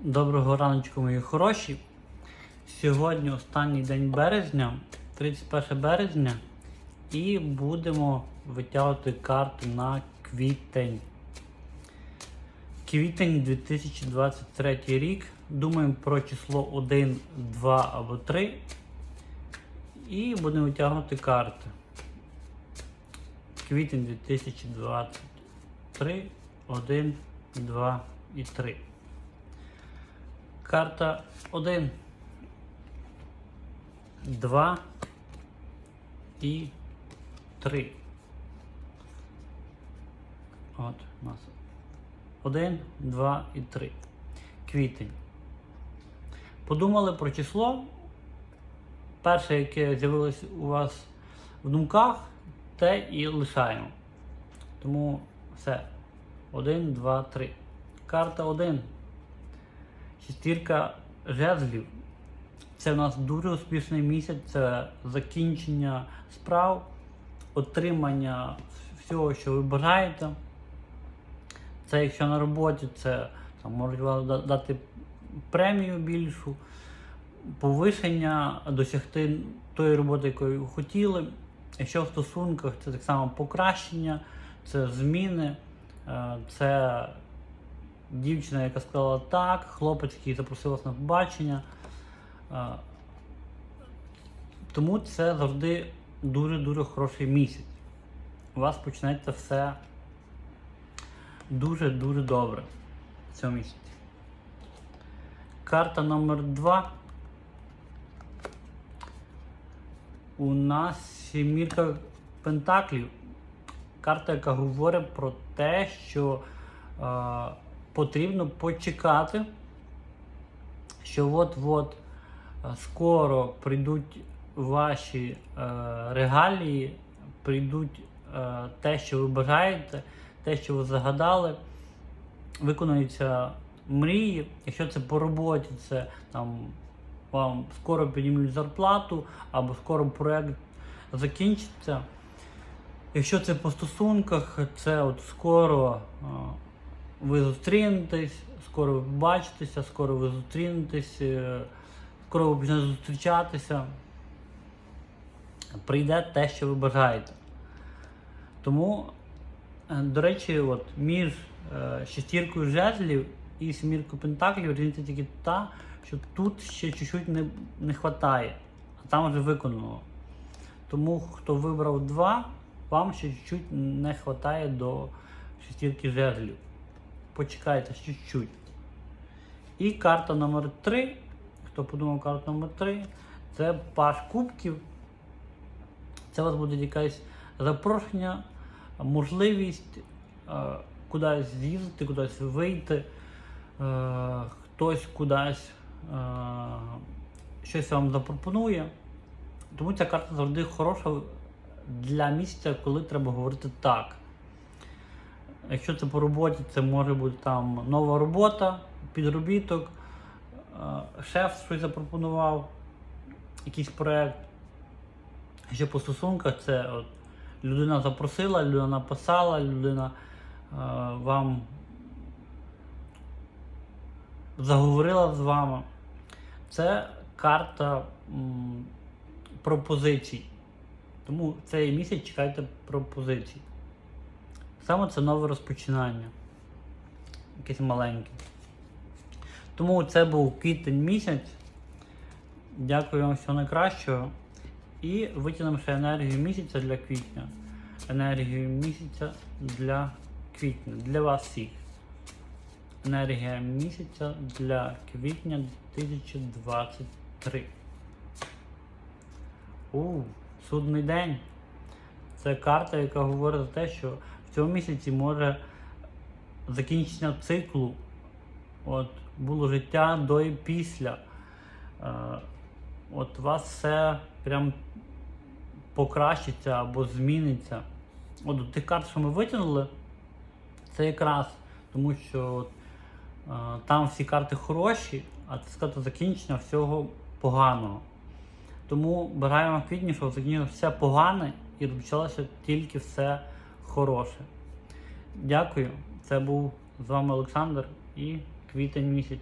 Доброго раночку, мої хороші. Сьогодні останній день березня, 31 березня, і будемо витягувати карту на квітень. Квітень 2023 рік. Думаємо про число 1, 2 або 3. І будемо витягувати карти. Квітень 2023, 1, 2 і 3. Карта 1, 2 і 3. От у нас 1, 2 і 3. Квітень. Подумали про число. Перше, яке з'явилось у вас в думках, те і лишаємо. Тому все. 1, 2, 3. Карта 1. Шестірка жезлів. Це в нас дуже успішний місяць, це закінчення справ, отримання всього, що ви бажаєте. Це якщо на роботі, це там, можуть вам дати премію більшу, повишення, досягти тої роботи, якої ви хотіли. Якщо в стосунках це так само покращення, це зміни, е, це дівчина, яка сказала так, хлопець, який запросив вас на побачення. Тому це завжди дуже-дуже хороший місяць. У вас почнеться все дуже-дуже добре в цьому місяці. Карта номер 2. У нас сімірка пентаклів. Карта, яка говорить про те, що потрібно почекати, що от-от е, скоро прийдуть ваші е, регалії, прийдуть е, те, що ви бажаєте, те, що ви загадали, виконуються мрії. Якщо це по роботі, це там вам скоро піднімуть зарплату або скоро проект закінчиться. Якщо це по стосунках, це от скоро а, ви зустрінетесь, скоро ви побачитеся, скоро ви зустрінетесь, е, скоро ви почнете зустрічатися. Прийде те, що ви бажаєте. Тому, е, до речі, от, між е, шестіркою жезлів і сіміркою пентаклів різниця тільки та, що тут ще чуть-чуть не, не вистачає, а там вже виконано. Тому хто вибрав два, вам ще чуть-чуть не вистачає до шестірки жезлів. Почекайте ще чуть-чуть. І карта номер 3. Хто подумав карту номер 3, це паш кубків. Це у вас буде якесь запрошення, можливість е, кудись з'їздити, кудись вийти, е, хтось кудись е, щось вам запропонує. Тому ця карта завжди хороша для місця, коли треба говорити так. Якщо це по роботі, це може бути там нова робота, підробіток, е, шеф щось запропонував, якийсь проєкт. Ще по стосунках це от, людина запросила, людина написала, людина е, вам заговорила з вами. Це карта м, пропозицій. Тому цей місяць чекайте пропозицій. Саме це нове розпочинання. Якесь маленьке. Тому це був квітень місяць. Дякую вам всього найкращого. І витягнемо ще енергію місяця для квітня. Енергію місяця для квітня. Для вас всіх. Енергія місяця для квітня 2023. У, судний день. Це карта, яка говорить за те, що в цьому місяці може закінчення циклу. От, було життя до і після. Е, от вас все прям покращиться або зміниться. От у тих карт, що ми витягнули, це якраз тому, що от, е, там всі карти хороші, а це сказати закінчення всього поганого. Тому бажаємо в квітні, щоб закінчилося все погане і розпочалося тільки все хороше. Дякую. Це був з вами Олександр і квітень місяць.